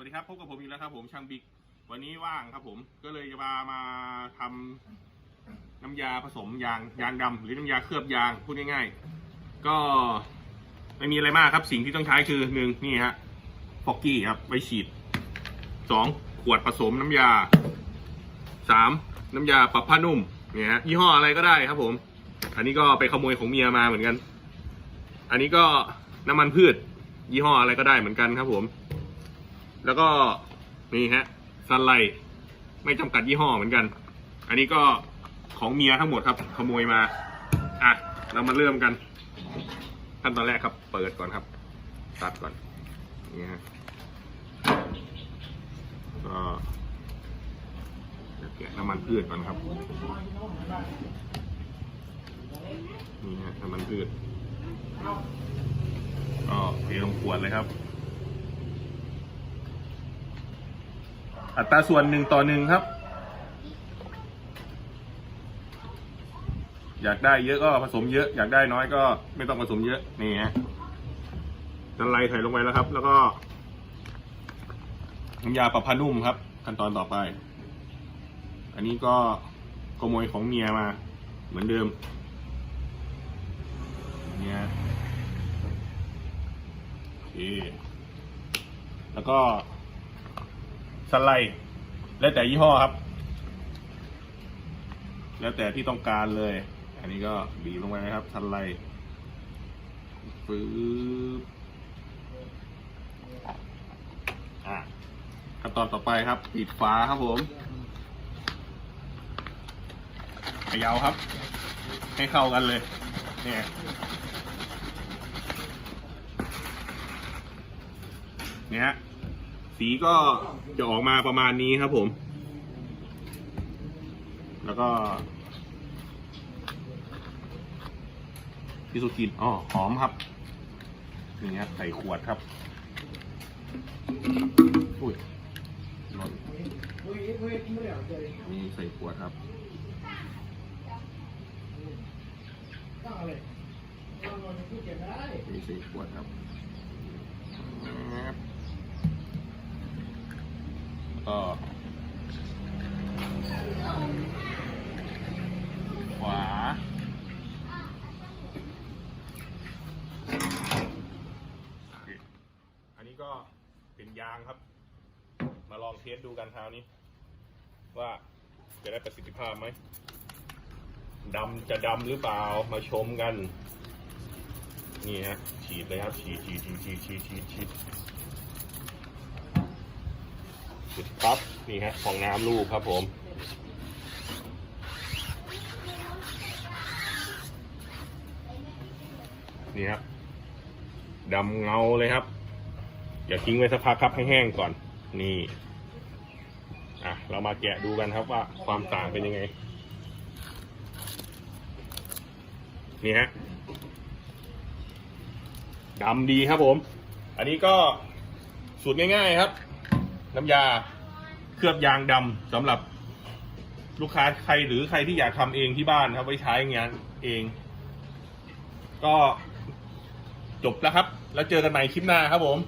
วัสดีครับพบกับผมอีกแล้วครับผมช่างบิ๊กวันนี้ว่างครับผมก็เลยจะมามาทำน้ำยาผสมยางยางดำหรือน้ำยาเคลือบยางพูดง่ายๆ ก็ไม่มีอะไรมากครับสิ่งที่ต้องใช้คือหนึ่งนี่ฮะฟอกกี้ครับไว้ฉีดสองขวดผสมน้ำยาสามน้ำยาปรับผ้านุ่มเนี่ยฮะยี่ห้ออะไรก็ได้ครับผม อันนี้ก็ไปขโมยของเมียมาเหมือนกัน อันนี้ก็น้ำมันพืช ยี่ห้ออะไรก็ได้เหมือนกันครับผม แล้วก็นี่ฮะซันไลไม่จำกัดยี่ห้อเหมือนกัน อันนี้ก็ของเมียทั้งหมดครับ ขโมยมาอะเรามาเริ่มกันขั้นตอนแรกครับ เปิดก่อนครับ ตัดก่อนนี่ฮะก็แกะน้ำมันพืชก่อนครับนี่ฮะน้ำมันพืชก็เทลงขวดเลยครับ อัตราส่วนหนึ่งต่อหนึ่งครับ อยากได้เยอะก็ผสมเยอะ อยากได้น้อยก็ไม่ต้องผสมเยอะนี่ฮะจันไรใส่ลงไปแล้วครับ แล้วก็น้ำยาปรับผ้านุ่มครับ ขั้นตอนต่อไป อันนี้ก็ขโมยของเมียมา เหมือนเดิมเนี่ยโอเคแล้วก็ สไลด์แล้วแต่ยี่ห้อครับ แล้วแต่ที่ต้องการเลย อันนี้ก็บีบลงไปนะครับสไลด์ปึ๊บอะขั้นตอนต่อไปครับ ปิดฝาครับผมเขยาวครับ ให้เข้ากันเลย เนี่ยเนี่ย สีก็จะออกมาประมาณนี้ครับผม แล้วก็พิสูกินอ๋อหอมครับ นี่ครับใส่ขวดครับอุ้ยหล่นนี่ใส่ขวดครับนี่ใส่ขวดครับครับ ก็ขวา อันนี้ก็เป็นยางครับ มาลองเทสดูกันคราวนี้ ว่าจะได้ประสิทธิภาพไหมดำจะดำหรือเปล่ามาชมกัน นี่ฮะฉีดเลยครับฉีดฉีดฉีดฉีดฉีดฉีด ฉีดฉีดปั๊บนี่ฮะของน้ำลูกครับผมนี่ครับดำเงาเลยครับ อย่าทิ้งไว้สักพักครับให้แห้งก่อน นี่อะเรามาแกะดูกันครับว่าความต่างเป็นยังไง นี่ฮะดำดีครับผม อันนี้ก็สูตรง่ายๆครับ น้ำยาเคลือบยางดำสำหรับลูกค้าใครหรือใครที่อยากทำเองที่บ้านครับ ไว้ใช้งานเอง ก็จบแล้วครับ แล้วเจอกันใหม่คลิปหน้าครับผม